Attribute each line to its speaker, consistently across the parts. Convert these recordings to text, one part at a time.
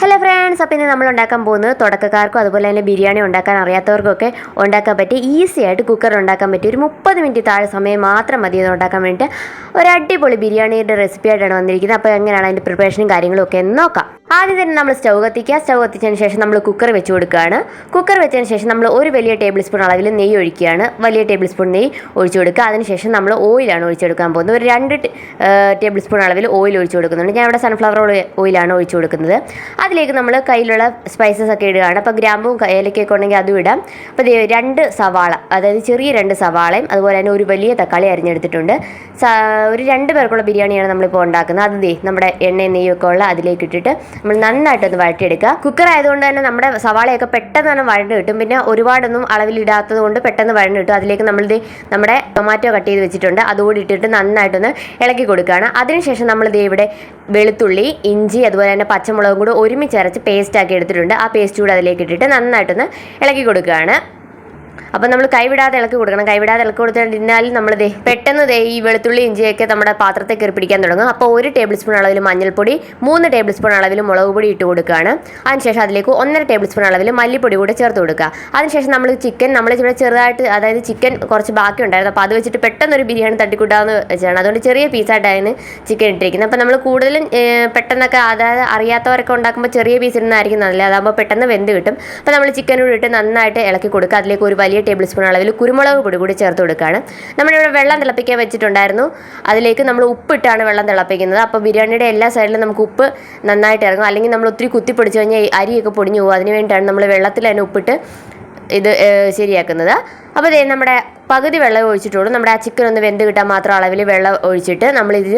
Speaker 1: Hello friends അപ്പോൾ ഇന്ന് നമ്മൾ ഉണ്ടാക്കാൻ പോകുന്നത് തുടക്കക്കാർക്കും അതുപോലെ തന്നെ ബിരിയാണി ഉണ്ടാക്കാൻ അറിയാത്തവർക്കൊക്കെ ഉണ്ടാക്കാൻ പറ്റിയ ഈസി ആയിട്ട് കുക്കർ ഉണ്ടാക്കാൻ പറ്റിയ ഒരു മുപ്പത് മിനിറ്റ് താഴെ സമയം മാത്രം മതി ഇത് ഉണ്ടാക്കാൻ വേണ്ടിയിട്ട് ഒരു അടിപൊളി ബിരിയാണിയുടെ റെസിപ്പി ആയിട്ടാണ് വന്നിരിക്കുന്നത്. അപ്പോൾ എങ്ങനെയാണ് അതിന്റെ പ്രിപ്പറേഷനും കാര്യങ്ങളും ഒക്കെ എന്ന് നോക്കാം. ആദ്യം തന്നെ നമ്മൾ സ്റ്റൗ കത്തിക്കുക. സ്റ്റൗ കത്തിച്ചതിന് ശേഷം നമ്മൾ കുക്കർ വെച്ച് കൊടുക്കുകയാണ്. കുക്കർ വെച്ചതിന് ശേഷം നമ്മൾ ഒരു വലിയ ടേബിൾ സ്പൂൺ അളവിൽ നെയ്യ് ഒഴിക്കുകയാണ്. വലിയ ടേബിൾ സ്പൂൺ നെയ്യ് ഒഴിച്ചു കൊടുക്കുക. അതിനുശേഷം നമ്മൾ ഓയിലാണ് ഒഴിച്ചെടുക്കാൻ പോകുന്നത്. ഒരു രണ്ട് ടേബിൾ സ്പൂൺ അളവിൽ ഓയിൽ ഒഴിച്ചു കൊടുക്കുന്നുണ്ട്. ഞാൻ ഇവിടെ സൺഫ്ലവർ ഓയിലാണ് ഒഴിച്ചു കൊടുക്കുന്നത്. അതിലേക്ക് നമ്മൾ കയ്യിലുള്ള സ്പൈസസ് ഒക്കെ ഇടുകയാണ്. അപ്പോൾ ഗ്രാമ്പും ഏലക്കൊക്കെ ഉണ്ടെങ്കിൽ അതും ഇടാം. അപ്പോൾ രണ്ട് സവാള അതായത് ചെറിയ രണ്ട് സവാളയും അതുപോലെ തന്നെ ഒരു വലിയ തക്കാളി അരിഞ്ഞെടുത്തിട്ടുണ്ട്. ഒരു രണ്ട് പേർക്കുള്ള ബിരിയാണിയാണ് നമ്മളിപ്പോൾ ഉണ്ടാക്കുന്നത്. അത് നമ്മുടെ എണ്ണയും നെയ്യൊക്കെ ഉള്ള അതിലേക്ക് ഇട്ടിട്ട് നമ്മൾ നന്നായിട്ടൊന്ന് വഴറ്റിയെടുക്കുക. കുക്കർ ആയതുകൊണ്ട് തന്നെ നമ്മുടെ സവാളയൊക്കെ പെട്ടെന്ന് തന്നെ വഴണ്ട് കിട്ടും. പിന്നെ ഒരുപാടൊന്നും അളവിലിടാത്തത് കൊണ്ട് പെട്ടെന്ന് വഴണ്ട് കിട്ടും. അതിലേക്ക് നമ്മൾ ദേ നമ്മുടെ ടൊമാറ്റോ കട്ട് ചെയ്ത് വെച്ചിട്ടുണ്ട്. അതുകൂടി ഇട്ടിട്ട് നന്നായിട്ടൊന്ന് ഇളക്കി കൊടുക്കുകയാണ്. അതിനുശേഷം നമ്മൾ ദേ ഇവിടെ വെളുത്തുള്ളി ഇഞ്ചി അതുപോലെ തന്നെ പച്ചമുളകും കൂടി ഒരുമിച്ച് അരച്ച് പേസ്റ്റ് ആക്കി എടുത്തിട്ടുണ്ട്. ആ പേസ്റ്റ് കൂടി അതിലേക്ക് ഇട്ടിട്ട് നന്നായിട്ടൊന്ന് ഇളക്കി കൊടുക്കുകയാണ്. അപ്പം നമ്മൾ കൈവിടാതെ ഇളക്കി കൊടുക്കണം. കൈവിടാതെ ഇളക്കി കൊടുത്തിട്ടുണ്ടെങ്കിൽ നമ്മൾ ദേ പെട്ടെന്ന് ദേ ഈ വെളുത്തുള്ളി ഇഞ്ചിയൊക്കെ നമ്മുടെ പാത്രത്തെ കയറി പിടിക്കാൻ തുടങ്ങും. അപ്പോൾ ഒരു ടേബിൾ സ്പൂൺ അളവിൽ മഞ്ഞൾപ്പൊടി മൂന്ന് ടേബിൾ സ്പൂൺ അളവിൽ മുളക് പൊടി ഇട്ട് കൊടുക്കുകയാണ് അതിനുശേഷം അതിലേക്ക് ഒന്നര ടേബിൾ സ്പൂൺ അളവിൽ മല്ലിപ്പൊടി കൂടെ ചേർത്ത് കൊടുക്കുക. അതിനുശേഷം നമ്മൾ ചിക്കൻ നമ്മൾ ഇവിടെ ചെറുതായിട്ട് അതായത് ചിക്കൻ കുറച്ച് ബാക്കി ഉണ്ടായിരുന്നു. അപ്പോൾ അത് വെച്ചിട്ട് പെട്ടെന്ന് ഒരു ബിരിയാണി തട്ടിക്കൂട്ടാമെന്ന് വെച്ചാണ്. അതുകൊണ്ട് ചെറിയ പീസായിട്ടാണ് ചിക്കൻ ഇട്ടിരിക്കുന്നത്. അപ്പോൾ നമ്മൾ കൂടുതലും പെട്ടെന്നൊക്കെ അതായത് അറിയാത്തവരൊക്കെ ഉണ്ടാക്കുമ്പോൾ ചെറിയ പീസ് ഇടുന്നതായിരിക്കും നല്ലത്. അതാകുമ്പോൾ പെട്ടെന്ന് വെന്ത് കിട്ടും. അപ്പോൾ നമ്മൾ ചിക്കൻ കൂടി ഇട്ട് നന്നായിട്ട് ഇളക്കി കൊടുക്കുക. അതിലേക്ക് ഒരു വലിയ ടേബിൾ സ്പൂൺ അളവിൽ കുരുമുളക് പൊടി കൂടി ചേർത്ത് കൊടുക്കുകയാണ്. നമ്മളിവിടെ വെള്ളം തിളപ്പിക്കാൻ വെച്ചിട്ടുണ്ടായിരുന്നു. അതിലേക്ക് നമ്മൾ ഉപ്പിട്ടാണ് വെള്ളം തിളപ്പിക്കുന്നത്. അപ്പോൾ ബിരിയാണിയുടെ എല്ലാ സൈഡിലും നമുക്ക് ഉപ്പ് നന്നായിട്ട് ഇറങ്ങും. അല്ലെങ്കിൽ നമ്മൾ ഒത്തിരി കുത്തി പൊടിച്ച് കഴിഞ്ഞാൽ അരിയൊക്കെ പൊടിഞ്ഞു പോകും. അതിന് വേണ്ടിയിട്ടാണ് നമ്മൾ വെള്ളത്തിൽ തന്നെ ഉപ്പിട്ട് ഇത് ശരിയാക്കുന്നത്. അപ്പോൾ ദേ നമ്മുടെ പകുതി വെള്ളം ഒഴിച്ചിട്ടുള്ളൂ. നമ്മുടെ ആ ചിക്കൻ ഒന്ന് വെന്ത് കിട്ടാൻ മാത്രം അളവിൽ വെള്ളം ഒഴിച്ചിട്ട് നമ്മളിതിൽ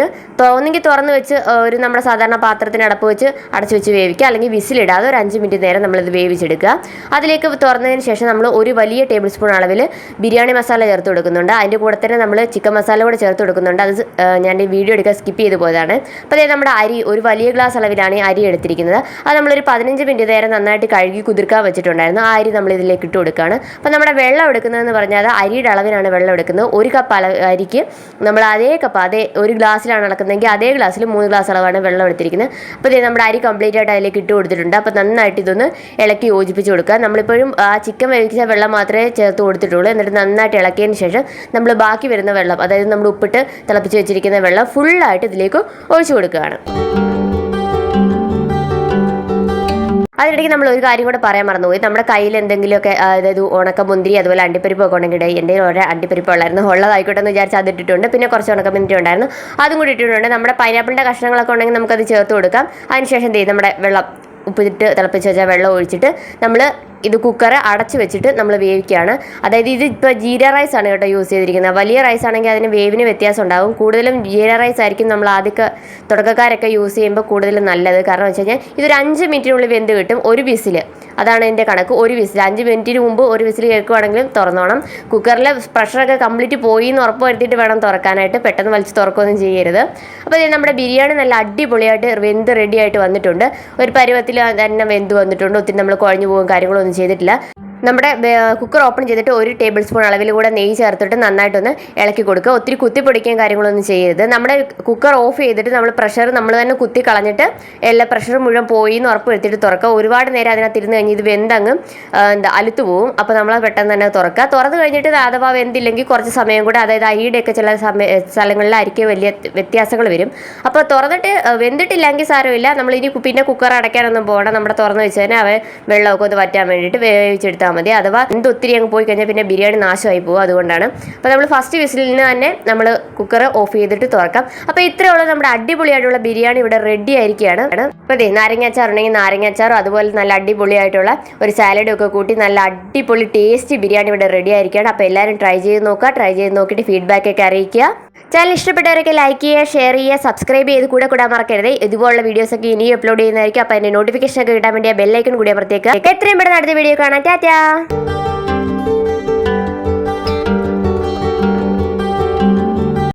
Speaker 1: ഒന്നെങ്കിൽ തുറന്ന് വെച്ച് ഒരു നമ്മുടെ സാധാരണ പാത്രത്തിന് അടപ്പ് വെച്ച് അടച്ചു വെച്ച് വേവിക്കുക. അല്ലെങ്കിൽ വിസിലിടാതെ ഒരു അഞ്ച് മിനിറ്റ് നേരം നമ്മളിത് വേവിച്ചെടുക്കുക. അതിലേക്ക് തുറന്നതിന് ശേഷം നമ്മൾ ഒരു വലിയ ടേബിൾ സ്പൂൺ അളവിൽ ബിരിയാണി മസാല ചേർത്ത് കൊടുക്കുന്നുണ്ട്. അതിന്റെ കൂടെ തന്നെ നമ്മൾ ചിക്കൻ മസാല കൂടെ ചേർത്ത് കൊടുക്കുന്നുണ്ട്. അത് ഞാൻ വീഡിയോ എടുക്കാൻ സ്കിപ്പ് ചെയ്ത് പോയതാണ്. അപ്പോൾ അതായത് നമ്മുടെ അരി ഒരു വലിയ ഗ്ലാസ് അളവിലാണ് അരി എടുത്തിരിക്കുന്നത്. അത് നമ്മളൊരു പതിനഞ്ച് മിനിറ്റ് നേരം നന്നായിട്ട് കഴുകി കുതിർക്കാൻ വെച്ചിട്ടുണ്ടായിരുന്നു. ആ അരി നമ്മൾ ഇതിലേക്ക് ഇട്ട് കൊടുക്കുകയാണ്. അപ്പോൾ നമ്മുടെ വെള്ളം എടുക്കുന്നതെന്ന് പറഞ്ഞാൽ അരിയുടെ അളവിനാണ് വെള്ളം എടുക്കുന്നത്. ഒരു കപ്പ് അള അരിക്ക് നമ്മൾ അതേ കപ്പ് അതേ ഒരു ഗ്ലാസ്സിലാണ് അളക്കുന്നതെങ്കിൽ അതേ ഗ്ലാസ്സിൽ മൂന്ന് ഗ്ലാസ് അളവാണ് വെള്ളം എടുത്തിരിക്കുന്നത്. അപ്പോൾ ഇത് നമ്മുടെ അരി കംപ്ലീറ്റ് ആയിട്ട് അതിലേക്ക് ഇട്ട് കൊടുത്തിട്ടുണ്ട്. അപ്പോൾ നന്നായിട്ട് ഇതൊന്ന് ഇളക്കി യോജിപ്പിച്ച് കൊടുക്കുക. നമ്മളിപ്പോഴും ആ ചിക്കൻ വേവിച്ച വെള്ളം മാത്രമേ ചേർത്ത് കൊടുത്തിട്ടുള്ളൂ. എന്നിട്ട് നന്നായിട്ട് ഇളക്കിയതിന് ശേഷം നമ്മൾ ബാക്കി വരുന്ന വെള്ളം അതായത് നമ്മൾ ഉപ്പിട്ട് തിളപ്പിച്ച് വെച്ചിരിക്കുന്ന വെള്ളം ഫുള്ളായിട്ട് ഇതിലേക്ക് ഒഴിച്ചു കൊടുക്കുകയാണ്. അതിനിടയ്ക്ക് നമ്മൾ ഒരു കാര്യം കൂടെ പറയാൻ മറന്നുപോയി. നമ്മുടെ കയ്യിൽ എന്തെങ്കിലുമൊക്കെ അതായത് ഉണക്ക മുന്തിരി അതുപോലെ അണ്ടിപ്പരിപ്പൊക്കെ ഉണ്ടെങ്കിൽ എന്റെ ഒരു അണ്ടിപ്പരിപ്പ് ഉള്ളായിരുന്നു. ഉള്ളതായിക്കോട്ടെ എന്ന് വിചാരിച്ച് അത് ഇട്ടിട്ടുണ്ട്. പിന്നെ കുറച്ച് ഉണക്ക മുന്തിരി ഉണ്ടായിരുന്നു. അതും കൂടി ഇട്ടിട്ടുണ്ട്. നമ്മുടെ പൈനാപ്പിളിന്റെ കഷ്ണങ്ങളൊക്കെ ഉണ്ടെങ്കിൽ നമുക്കത് ചേർത്ത് കൊടുക്കാം. അതിനുശേഷം എന്ത് ചെയ്യും നമ്മുടെ വെള്ളം ഉപ്പിട്ട് തിളപ്പിച്ച് വെച്ചാൽ വെള്ളം ഒഴിച്ചിട്ട് നമ്മൾ ഇത് കുക്കർ അടച്ച് വെച്ചിട്ട് നമ്മൾ വേവിക്കുകയാണ് അതായത് ഇത് ഇപ്പോൾ ജീര റൈസ് ആണ് കേട്ടോ യൂസ് ചെയ്തിരിക്കുന്നത്. വലിയ റൈസ് ആണെങ്കിൽ അതിന് വേവിന് വ്യത്യാസം ഉണ്ടാകും കൂടുതലും ജീര റൈസ് ആയിരിക്കും നമ്മൾ ആദ്യമൊക്കെ തുടക്കക്കാരൊക്കെ യൂസ് ചെയ്യുമ്പോൾ കൂടുതലും നല്ലത്. കാരണം വെച്ച് കഴിഞ്ഞാൽ ഇതൊരു അഞ്ച് മിനിറ്റിനുള്ളിൽ വെന്ത് കിട്ടും ഒരു വിസിൽ അതാണ് എന്റെ കണക്ക്. ഒരു വിസിൽ അഞ്ച് മിനിറ്റിന് മുമ്പ് ഒരു വിസിൽ കേൾക്കുവാണെങ്കിലും തുറന്നോണം. കുക്കറിലെ പ്രഷറൊക്കെ കംപ്ലീറ്റ് പോയി എന്ന് ഉറപ്പ് വരുത്തിയിട്ട് വേണം തുറക്കാനായിട്ട്. പെട്ടെന്ന് വലിച്ച് തുറക്കുകയൊന്നും ചെയ്യരുത്. അപ്പോൾ ഇത് നമ്മുടെ ബിരിയാണി നല്ല അടിപൊളിയായിട്ട് വെന്ത് റെഡിയായിട്ട് വന്നിട്ടുണ്ട്. ഒരു പരുവത്തിൽ തന്നെ വെന്ത് വന്നിട്ടുണ്ട്. ഒത്തിരി നമ്മൾ കുഴഞ്ഞു പോകും കാര്യങ്ങളൊന്നും ചെയ്തിട്ടില്ല. നമ്മുടെ കുക്കർ ഓപ്പൺ ചെയ്തിട്ട് ഒരു ടേബിൾ സ്പൂൺ അളവിൽ കൂടെ നെയ്യ് ചേർത്തിട്ട് നന്നായിട്ടൊന്ന് ഇളക്കി കൊടുക്കുക. ഒത്തിരി കുത്തി പൊടിക്കുകയും കാര്യങ്ങളൊന്നും ചെയ്യരുത്. നമ്മുടെ കുക്കർ ഓഫ് ചെയ്തിട്ട് നമ്മൾ പ്രഷർ നമ്മൾ തന്നെ കുത്തി കളഞ്ഞിട്ട് എല്ലാ പ്രഷറും മുഴുവൻ പോയി എന്ന് ഉറപ്പ് വരുത്തിയിട്ട് തുറക്കുക. ഒരുപാട് നേരം അതിനകത്ത് ഇരുന്ന് കഴിഞ്ഞ് ഇത് വെന്തങ്ങ് എന്താ അലുത്തു പോവും. അപ്പോൾ നമ്മൾ പെട്ടെന്ന് തന്നെ തുറക്കുക. തുറന്ന് കഴിഞ്ഞിട്ട് അഥവാ വെന്തില്ലെങ്കിൽ കുറച്ച് സമയം കൂടെ അതായത് അരിയുടെയൊക്കെ ചില സമയ സ്ഥലങ്ങളിലായിരിക്കും വലിയ വ്യത്യാസങ്ങൾ വരും. അപ്പോൾ തുറന്നിട്ട് വെന്തിട്ടില്ലെങ്കിൽ സാരമില്ല. നമ്മൾ ഇനി പിന്നെ കുക്കർ അടയ്ക്കാനൊന്നും പോകണം നമ്മുടെ തുറന്ന് വെച്ച് തന്നെ അവ വെള്ളമൊക്കെ ഒന്ന് വറ്റാൻ വേണ്ടിയിട്ട് വേവിച്ചെടുത്താൽ മതി. അഥവാ എന്ത് ഒത്തിരി അങ്ങ് പോയി കഴിഞ്ഞാൽ പിന്നെ ബിരിയാണി നാശമായി പോകും അതുകൊണ്ടാണ്. അപ്പോൾ നമ്മൾ ഫസ്റ്റ് വിസിലിൽ നിന്ന് തന്നെ നമ്മൾ കുക്കർ ഓഫ് ചെയ്തിട്ട് തുറക്കാം. അപ്പോൾ ഇത്രയുള്ള നമ്മുടെ അടിപൊളിയായിട്ടുള്ള ബിരിയാണി ഇവിടെ റെഡി ആയിരിക്കുകയാണ്. അപ്പോൾ അതെ നാരങ്ങാച്ചാർ ഉണ്ടെങ്കിൽ നാരങ്ങാച്ചാറും അതുപോലെ നല്ല അടിപൊളിയായിട്ടുള്ള ഒരു സാലഡും ഒക്കെ കൂട്ടി നല്ല അടിപൊളി ടേസ്റ്റി ബിരിയാണി ഇവിടെ റെഡി ആയിരിക്കുകയാണ്. അപ്പോൾ എല്ലാവരും ട്രൈ ചെയ്ത് നോക്കുക. ട്രൈ ചെയ്ത് നോക്കിയിട്ട് ഫീഡ്ബാക്ക് ഒക്കെ അറിയിക്കുക. ചാനൽ ഇഷ്ടപ്പെട്ടവരൊക്കെ ലൈക്ക് ചെയ്യുക ഷെയർ ചെയ്യുക സബ്സ്ക്രൈബ് ചെയ്ത് കൂടെ കൂടാൻ മറക്കരുത്. ഇതുപോലുള്ള വീഡിയോസ് ഒക്കെ ഇനിയും അപ്ലോഡ് ചെയ്യുന്നതായിരിക്കും. അപ്പോൾ അതിന്റെ നോട്ടിഫിക്കേഷൻ ഒക്കെ കിട്ടാൻ വേണ്ടി ബെല്ലൈക്കൺ കൂടി അമർത്തേക്ക് എത്രയും പെട്ടെന്ന് അടുത്ത വീഡിയോ കാണാം. ടാറ്റാ!